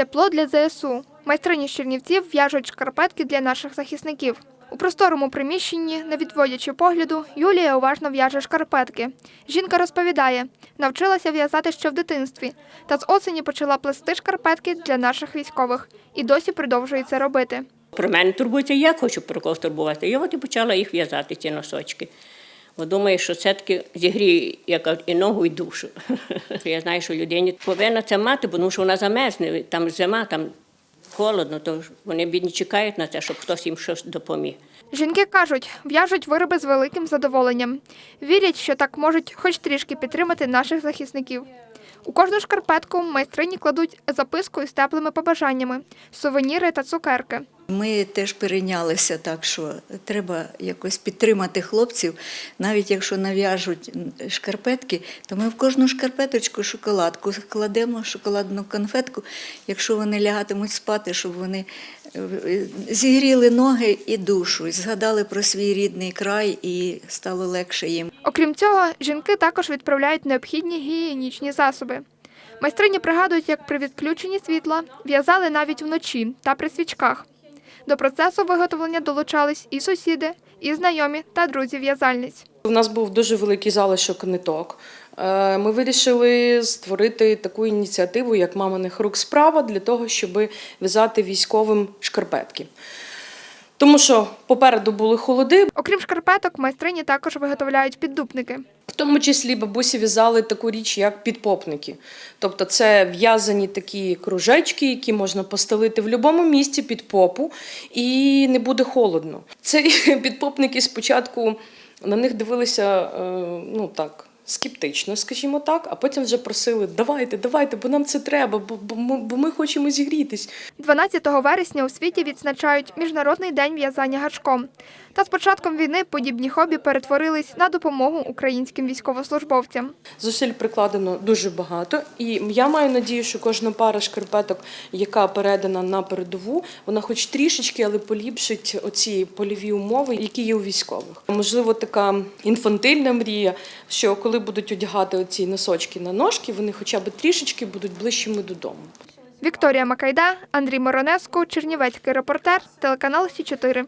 Тепло для ЗСУ. Майстрині з Чернівців в'яжуть шкарпетки для наших захисників. У просторому приміщенні, не відводячи погляду, Юлія уважно в'яже шкарпетки. Жінка розповідає, навчилася в'язати ще в дитинстві, та з осені почала плести шкарпетки для наших військових і досі продовжує це робити. Про мене турбується, я хочу про когось турбувати. Я от і почала їх в'язати, ці носочки. Бо думаю, що все-таки зігріє як і ногу, і душу. Я знаю, що людині повинна це мати, тому що вона замерзне, там зима, там холодно, то вони бідні чекають на це, щоб хтось їм щось допоміг. Жінки кажуть, в'яжуть вироби з великим задоволенням. Вірять, що так можуть хоч трішки підтримати наших захисників. У кожну шкарпетку майстрині кладуть записку із теплими побажаннями, сувеніри та цукерки. Ми теж перейнялися так, що треба якось підтримати хлопців. Навіть якщо нав'яжуть шкарпетки, то ми в кожну шкарпеточку шоколадку кладемо шоколадну конфетку, якщо вони лягатимуть спати, щоб вони е, зігріли ноги і душу, згадали про свій рідний край і стало легше їм. Окрім цього, жінки також відправляють необхідні гігієнічні засоби. Майстрині пригадують, як при відключенні світла в'язали навіть вночі та при свічках. До процесу виготовлення долучались і сусіди, і знайомі та друзі в'язальниць. У нас був дуже великий залишок ниток. Е, Ми вирішили створити таку ініціативу, як маминих рук справа, для того, щоб в'язати військовим шкарпетки. Тому що попереду були холоди, Окрім шкарпеток, майстрині також виготовляють піддупники. в тому числі бабусі в'язали таку річ, як підпопники. Тобто це в'язані такі кружечки, які можна постелити в будь-якому місці під попу, і не буде холодно. Це підпопники спочатку на них дивилися е, ну так. Скептично, скажімо так, а потім вже просили давайте, давайте, бо нам це треба, бо, бо, бо ми хочемо зігрітись. 12 вересня у світі відзначають Міжнародний день в'язання гачком. Та з початком війни подібні хобі перетворились на допомогу українським військовослужбовцям. Зусиль прикладено дуже багато, і я маю надію, що кожна пара шкарпеток, яка передана на передову, вона хоч трішечки, але поліпшить оці польові умови, які є у військових. Можливо, така інфантильна мрія, що коли будуть одягати оці носочки на ножки, вони хоча б трішечки будуть ближчими додому. Вікторія Макайда, Андрій Моронеско, Чернівецький репортер, телеканал Сі 4